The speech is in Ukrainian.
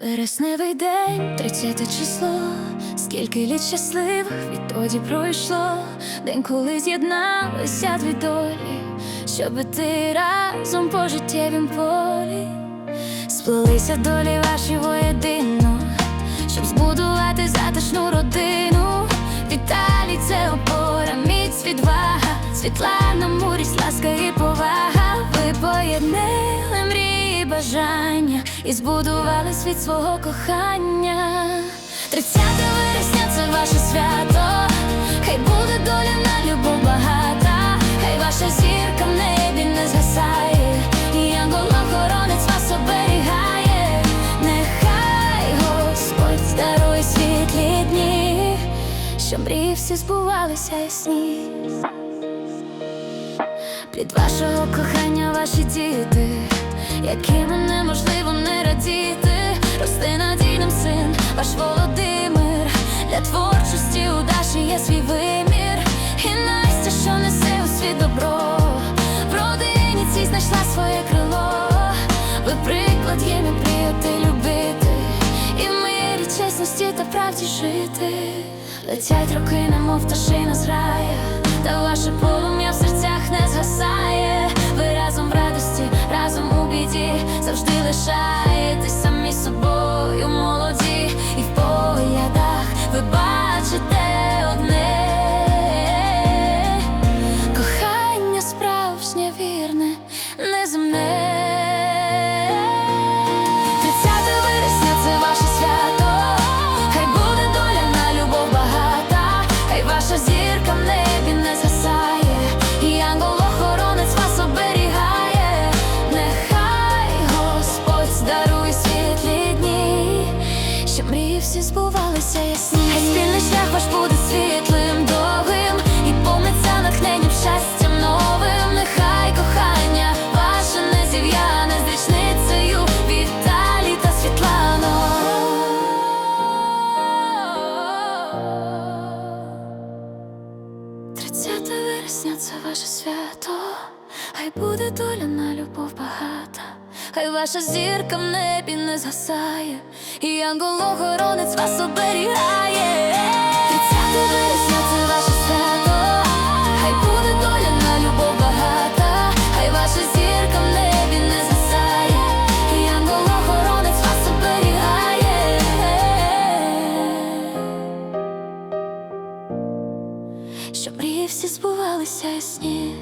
Вересневий день, 30 число, скільки літ щасливих відтоді пройшло, день, коли з'єдналися дві долі, щоб іти разом по життєвім полі, сплелися долі ваші воєдино, щоб збудувати затишну родину. Віталій це опора, міць відвага, Світлана, мудрість, ласка і повага. Ви поєднали мрії, бажання і збудували світ свого кохання. 30 вересня це ваше свято. Хай буде доля на любов багата, хай ваша зірка в небі не згасає, і вас оберігає. Нехай Господь дарує світлі дні, що мрії всі збувалися ясні. Плід вашого кохання ваші діти, якими неможливо не радіти, росте надійним син, ваш Володимир, для творчості у Даші є свій вимір, і Настя, що несе у світ добро, в родині цій знайшла своє крило, ви приклад їм і мріяти любити, і мирі чесності та правді жити. Летять роки, немов пташина зграє, та ваше полум'я завжди лишаєтесь самі собою молоді, і в поглядах ви бачите одне. Кохання справжнє вірне, неземне. 30 вересня мрії всі збувалися ясні. Хай спільний шлях ваш буде світлим, довгим і повниться натхненням щастям новим. Нехай кохання ваше не зів'яне з річницею Віталій та Світлано. Тридцяте вересня це ваше свято, хай буде доля на любов багата, хай ваша зірка в небі не згасає, і ангел-охоронець вас оберігає. Тридцяти вересня це ваше свято, хай буде доля на любов багата, хай ваша зірка в небі не згасає, і ангел-охоронець вас оберігає. Щоб мрії всі збувалися сні.